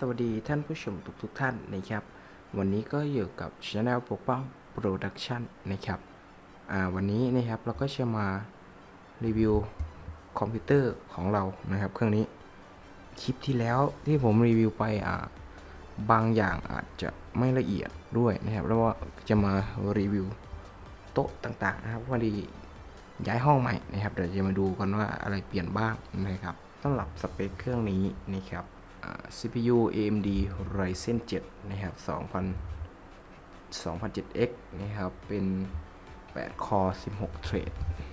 สวัสดีท่านผู้ชมทุกทุกๆท่านนะครับ วันนี้ก็อยู่กับ Channel ปกป้อง Production นะครับวันนี้นะครับเราก็จะมารีวิวคอมพิวเตอร์ของเรานะครับ เครื่องนี้คลิปที่แล้วที่ผมรีวิวไปอ่าบางอย่างอาจจะไม่ละเอียดด้วยนะครับแล้วว่าจะมารีวิวโต๊ะต่างๆนะครับพอดีย้ายห้องใหม่นะครับเดี๋ยวจะมาดูกันว่าอะไรเปลี่ยนบ้างนะครับสำหรับสเปคเครื่องนี้นะครับ CPU AMD Ryzen 7 นะครับ 2000 2007X นะครับ เป็น 8 คอ16 เทรด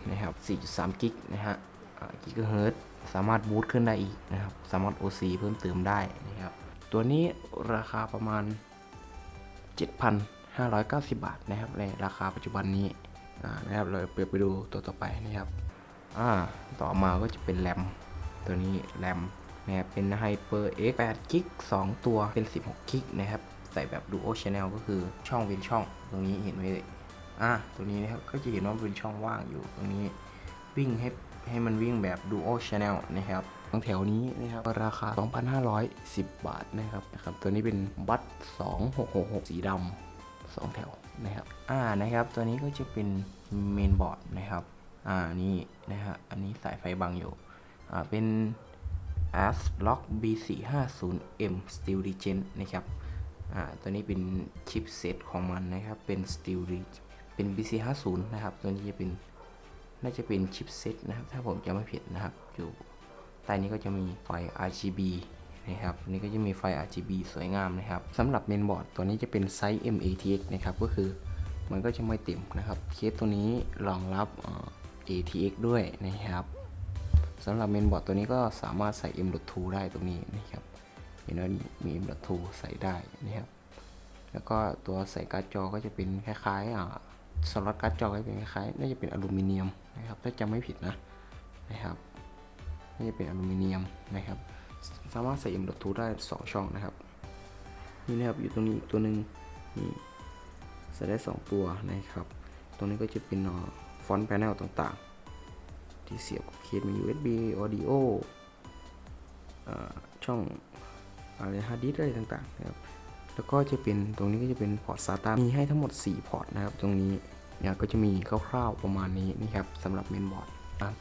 นะครับ 4.3 กิกนะฮะกิกะเฮิรตสามารถบูตขึ้นได้อีกนะครับ สามารถ OC เพิ่มเติมได้นะครับ ตัวนี้ราคาประมาณ 7,590 บาทนะครับ ในราคาปัจจุบันนี้นะครับ เราเปิดไปดูตัวต่อไปนะครับ อ่า ต่อมาก็จะเป็นแรม ตัวนี้แรม นะครับเป็น HyperX 8กิก2ตัวเป็น 16กิกนะครับใส่แบบ Duo Channel ก็คือช่องเว้นช่องตรงนี้เห็นไหมเอ่ยอะตัวนี้นะครับก็จะเห็นว่าเป็นช่องว่างอยู่ตรงนี้วิ่งให้ให้มันวิ่งแบบ Duo Channel นะครับตรงแถวนี้นะครับราคา 2,510 บาทนะครับนะครับตัวนี้เป็นบัต2666 สีดำสองแถวนะครับ อ่า นะครับ ตัวนี้ก็จะเป็นเมนบอร์ดนะครับ อ่า นี่นะฮะ อันนี้สายไฟบังอยู่ อ่า เป็น ASRock B450M Steel Regen นะครับอ่าตัวนี้เป็นชิปเซตของมันนะครับ เป็น Steel Regen เป็น B450 นะครับ ตัวนี้จะเป็นน่าจะเป็นชิปเซตนะครับ ถ้าผมจำไม่ผิดนะครับ อยู่ใต้นี้ก็จะมีไฟ RGB นะครับนี่ก็จะมีไฟ RGB สวยงามนะครับสำหรับเมนบอร์ดตัวนี้จะเป็นไซส์ MATX นะครับ ก็คือมันก็จะไม่เต็มนะครับ เคสตัวนี้รองรับ ATX ด้วยนะครับ สำหรับเมนบอร์ดตัวนี้ก็สามารถใส่ M.2 ได้ตรงนี้นะครับเห็นว่ามี M.2 ใส่ได้นะครับแล้วก็ตัวใส่การ์ดจอก็จะเป็นคล้ายๆสล็อตการ์ดจอก็จะเป็นคล้ายๆน่าจะเป็นอลูมิเนียมนะครับถ้าจำไม่ผิดนะนะครับน่าจะเป็นอลูมิเนียมนะครับ สามารถใส่ M.2 ได้ 2 ช่องนะครับนี่นะครับอยู่ตรงนี้อีกตัวหนึ่งนี่ใส่ได้ 2 ตัวนะครับ ตรงนี้ก็จะเป็นฟอนต์แพนเนลต่างๆ ที่เสียบกับเคสมี USB audio ช่องอะไรฮาร์ดดิสอะไรต่างๆนะครับ แล้วก็จะเป็นตรงนี้ก็จะเป็นพอร์ต SATA มีให้ทั้งหมด 4 พอร์ตนะครับ ตรงนี้เนี่ยก็จะมีคร่าวๆประมาณนี้นะครับสำหรับเมนบอร์ด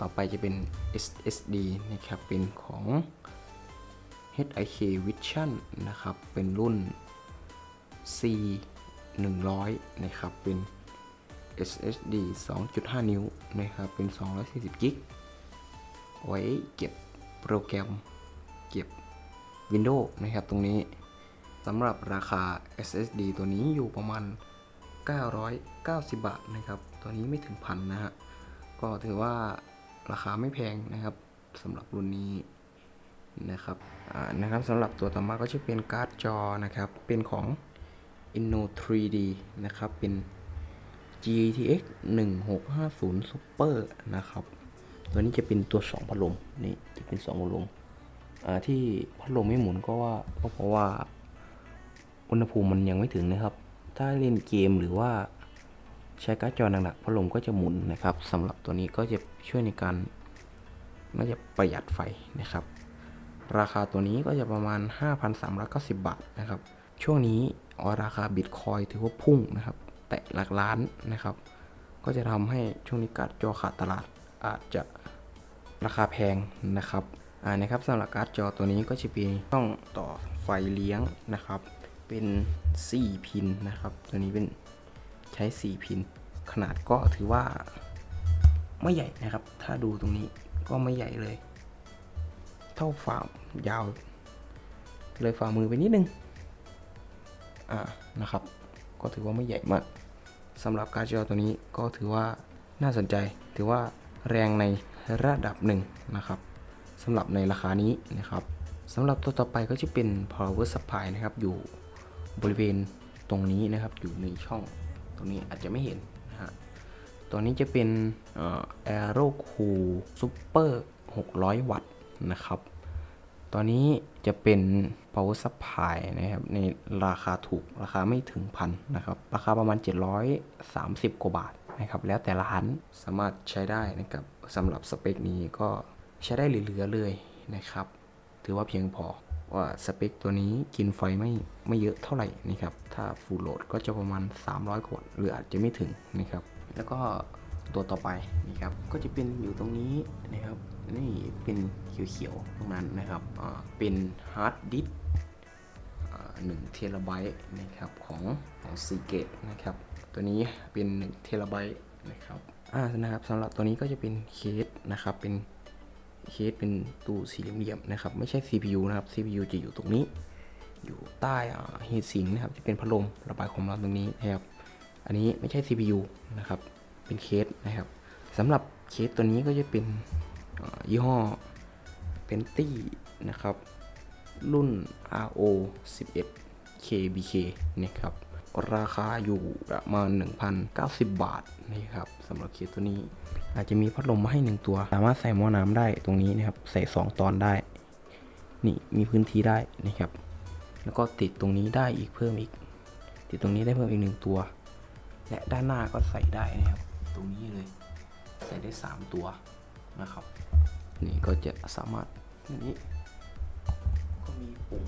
ต่อไปจะเป็น SSD นะครับ เป็นของ HIK Vision นะครับ เป็นรุ่น C 100 นะครับ เป็น SSD 2.5 นิ้วนะครับ เป็น 240 กิกไว้เก็บโปรแกรม เก็บ Windows นะครับ ตรงนี้สำหรับราคา SSD ตัวนี้อยู่ประมาณ 990 บาทนะครับ ตัวนี้ไม่ถึงพันนะฮะ ก็ถือว่าราคาไม่แพงนะครับสำหรับรุ่นนี้นะครับอ่านะครับสำหรับตัวต่อมาก็จะเป็นการ์ดจอนะครับ เป็นของ Inno 3D นะครับ เป็น GTX 1650 Super นะครับ ตัวนี้จะเป็นตัว 2 พัดลม นี่จะเป็น 2 พัดลมที่พัดลมไม่หมุนก็ว่าก็เพราะว่าอุณหภูมิมันยังไม่ถึงนะครับ ถ้าเล่นเกมหรือว่าใช้การ์ดจอหนักๆพัดลมก็จะหมุนนะครับสำหรับตัวนี้ก็จะช่วยในการน่าจะประหยัดไฟนะครับ ราคาตัวนี้ก็จะประมาณ 5,390 บาทนะครับ ช่วงนี้ออราคาบิตคอยถือว่าพุ่งนะครับ แตะหลักล้านนะครับ ก็จะทำให้ช่วงนี้การ์ดจอขาดตลาดอาจจะราคาแพงนะครับอ่านะครับสำหรับการ์ดจอตัวนี้ก็จะเป็นต้องต่อไฟเลี้ยงนะครับ เป็น 4 พินนะครับ ตัวนี้เป็นใช้ 4 พิน ขนาดก็ถือว่าไม่ใหญ่นะครับ ถ้าดูตรงนี้ก็ไม่ใหญ่เลย เท่าฝ่ายาว เลยฝ่ามือไปนิดนึง อ่า นะครับ ก็ถือว่าไม่ใหญ่มากสำหรับการ์ดจอตัวนี้ก็ถือว่าน่าสนใจ ถือว่าแรงในระดับหนึ่งนะครับสำหรับในราคานี้นะครับสำหรับตัวต่อไปก็จะเป็น power supply นะครับ อยู่บริเวณตรงนี้นะครับ อยู่ในช่องตรงนี้อาจจะไม่เห็นนะฮะตัวนี้จะเป็น Aero Cool Super 600 วัตต์นะครับตัวนี้จะเป็น power supply นะครับ ในราคาถูกราคาไม่ถึงพันนะครับ ราคาประมาณ 730 กว่าบาทนะครับ แล้วแต่ร้านสามารถใช้ได้นะครับสำหรับสเปคนี้ก็ใช้ได้เหลือๆเลยนะครับ ถือว่าเพียงพอว่าสเปคตัวนี้กินไฟไม่ไม่เยอะเท่าไหร่นะครับ ถ้าฟูลโหลดก็จะประมาณ 300 กว่าหรืออาจจะไม่ถึงนะครับ แล้วก็ตัวต่อไปนะครับ ก็จะเป็นอยู่ตรงนี้นะครับ นี่เป็นเขียวๆตรงนั้นนะครับเป็นฮาร์ดดิสก์หนึ่งเทราไบต์นะครับของของซีเกตนะครับตัวนี้เป็น1เทราไบต์นะครับอ่านะครับสำหรับตัวนี้ก็จะเป็นเคสนะครับเป็นเคสเป็นตู้สี่เหลี่ยมนะครับไม่ใช่ CPU นะครับ CPU จะอยู่ตรงนี้ อยู่ใต้ฮีทซิงนะครับจะเป็นพัดลมระบายความร้อนตรงนี้นะครับอันนี้ไม่ใช่ CPU นะครับเป็นเคสนะครับสำหรับเคสตัวนี้ก็จะเป็น ยี่ห้อ Penti นะครับ รุ่น RO 11 KBK นะครับ ราคาอยู่ประมาณ 1,090 บาทนะครับสำหรับเคสตัวนี้ อาจจะมีพัดลมมาให้ 1 ตัว สามารถใส่หม้อน้ำได้ตรงนี้นะครับ ใส่ 2 ตอนได้ นี่มีพื้นที่ได้นะครับ แล้วก็ติดตรงนี้ได้อีกเพิ่มอีก ติดตรงนี้ได้เพิ่มอีกหนึ่งตัว และด้านหน้าก็ใส่ได้นะครับ ตรงนี้เลย ใส่ได้ 3 ตัว นะครับนี่ก็จะสามารถนี่ก็มีปุ่ม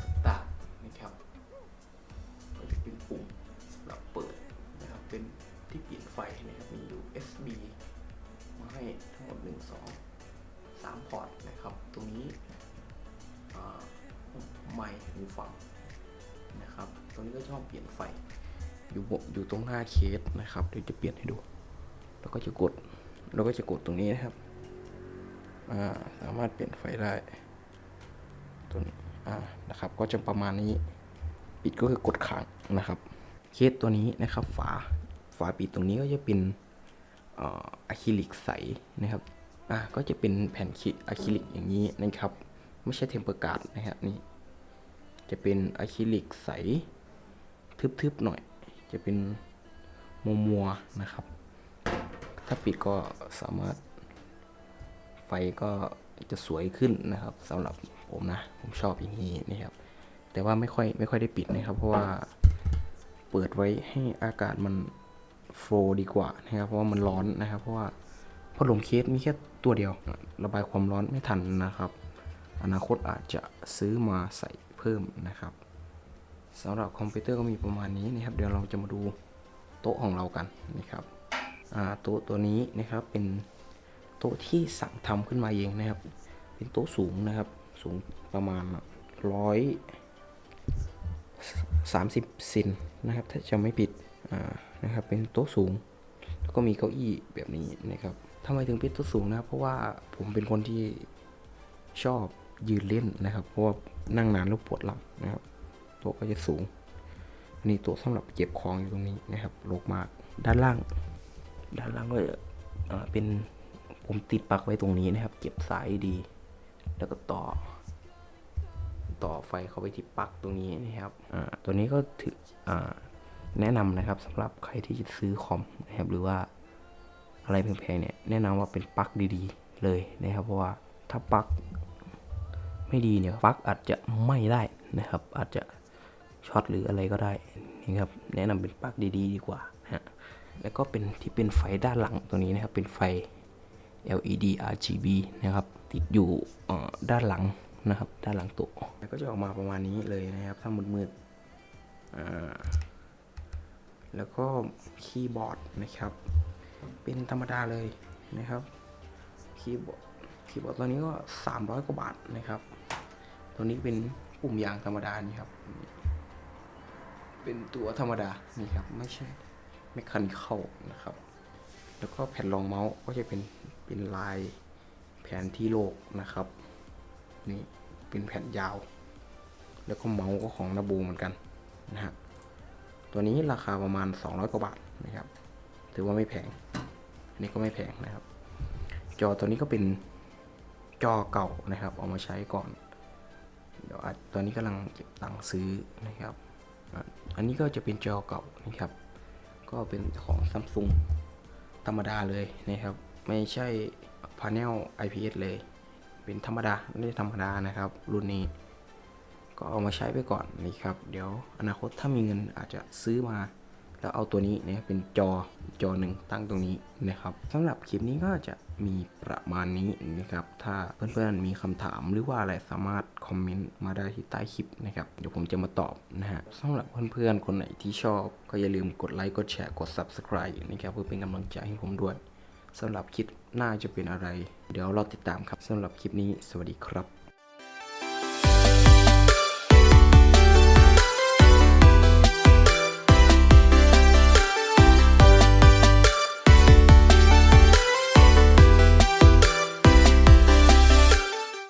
ต่างๆนะครับก็จะเป็นปุ่มสำหรับเปิดนะครับเป็นที่เปลี่ยนไฟนะครับมี USB มาให้ทั้งหมด1 2 3พอร์ตนะครับ ตรงนี้อ่าไมค์หูฟังนะครับตรงนี้ก็ชอบเปลี่ยนไฟอยู่บอยู่ตรงหน้าเคสนะครับเดี๋ยวจะเปลี่ยนให้ดู แล้วก็จะกด แล้วก็จะกดตรงนี้นะครับ อ่า สามารถเปลี่ยนไฟได้ ตัวนี้ อ่า นะครับ ก็จะประมาณนี้ ปิดก็คือกดค้างนะครับ เคสตัวนี้นะครับ ฝา ฝาปิดตรงนี้ก็จะเป็นอะคริลิกใสนะครับ อ่า ก็จะเป็นแผ่นคิอะคริลิกอย่างนี้นะครับ ไม่ใช่เทมเปอร์การ์ดนะครับนี่ จะเป็นอะคริลิกใสทึบๆหน่อย จะเป็นมัวๆนะครับ ถ้าปิดก็สามารถไฟก็จะสวยขึ้นนะครับสำหรับผมนะ ผมชอบอย่างนี้นะครับ แต่ว่าไม่ค่อยไม่ค่อยได้ปิดนะครับ เพราะว่าเปิดไว้ให้อากาศมันโฟล์ดีกว่านะครับเพราะว่ามันร้อนนะครับ เพราะว่าพัดลมเคสมีแค่ตัวเดียว ระบายความร้อนไม่ทันนะครับ อนาคตอาจจะซื้อมาใส่เพิ่มนะครับสำหรับคอมพิวเตอร์ก็มีประมาณนี้นะครับ เดี๋ยวเราจะมาดูโต๊ะของเรากันนะครับ โต๊ะตัวนี้นะครับเป็นโต๊ะที่สั่งทำขึ้นมาเองนะครับ เป็นโต๊ะสูงนะครับ สูงประมาณร้อยสามสิบเซนนะครับ ถ้าจะไม่ผิดนะครับ เป็นโต๊ะสูง แล้วก็มีเก้าอี้แบบนี้นะครับทำไมถึงเป็นโต๊ะสูงนะครับ เพราะว่าผมเป็นคนที่ชอบยืนเล่นนะครับ เพราะว่านั่งนานแล้วปวดหลังนะครับ โต๊ะก็จะสูง อันนี้โต๊ะสำหรับเก็บของอยู่ตรงนี้นะครับโลกมาก ด้านล่าง ด้านล่างก็จะเป็นผมติดปลั๊กไว้ตรงนี้นะครับ เก็บสายดี แล้วก็ต่อ ต่อไฟเข้าไปที่ปลั๊กตรงนี้นะครับอ่าตัวนี้ก็ถืออ่าแนะนำนะครับสำหรับใครที่จะซื้อคอมนะครับหรือว่าอะไรแพงๆเนี่ยแนะนำว่าเป็นปลั๊กดีๆ เลยนะครับ เพราะว่าถ้าปลั๊กไม่ดีเนี่ยปลั๊กอาจจะไม้ได้นะครับ อาจจะช็อตหรืออะไรก็ได้นะครับ แนะนำเป็นปลั๊กดีๆ ดีกว่า แล้วก็เป็นที่เป็นไฟด้านหลังตัวนี้นะครับ เป็นไฟ LED RGB นะครับติดอยู่ด้านหลังนะครับ ด้านหลังโต๊ะแล้วก็จะออกมาประมาณนี้เลยนะครับถ้ามืดๆอ่าแล้วก็คีย์บอร์ดนะครับ เป็นธรรมดาเลยนะครับคีย์บอร์ดคีย์บอร์ดตัวนี้ก็ 300 กว่าบาทนะครับ ตัวนี้เป็นปุ่มยางธรรมดานี่ครับ เป็นตัวธรรมดานี่ครับไม่ใช่ ม่คันเข้านะครับ แล้วก็แผ่นรองเมาส์ก็จะเป็นเป็นลายแผนที่โลกนะครับนี่เป็นแผ่นยาว แล้วก็เมาส์ก็ของนาบูเหมือนกันนะฮะตัวนี้ราคาประมาณ 200กว่าบาทนะครับถือว่าไม่แพงอันนี้ก็ไม่แพงนะครับ จอตัวนี้ก็เป็นจอเก่านะครับ เอามาใช้ก่อน เดี๋ยวตอนนี้กำลังเก็บตังค์ซื้อนะครับ อันนี้ก็จะเป็นจอเก่านะครับ ก็เป็นของซัมซุงธรรมดาเลยนะครับ ไม่ใช่พา n e l IPS เลย เป็นธรรมดาไม่ได้ธรรมดานะครับ รุ่นนี้ ก็เอามาใช้ไปก่อนนะครับ เดี๋ยวอนาคตถ้ามีเงินอาจจะซื้อมา แล้วเอาตัวนี้นะครับเป็นจอจอหนึ่งตั้งตรงนี้นะครับสำหรับคลิปนี้ก็จะมีประมาณนี้นะครับ ถ้าเพื่อนๆมีคำถามหรือว่าอะไรสามารถคอมเมนต์มาได้ที่ใต้คลิปนะครับ เดี๋ยวผมจะมาตอบนะฮะสำหรับเพื่อนๆ คนไหนที่ชอบ ก็อย่าลืมกดไลค์กดแชร์กด subscribe นะครับเพื่อเป็นกำลังใจให้ผมด้วยสำหรับคลิปหน้าจะเป็นอะไร เดี๋ยวเราติดตามครับสำหรับคลิปนี้ สวัสดีครับ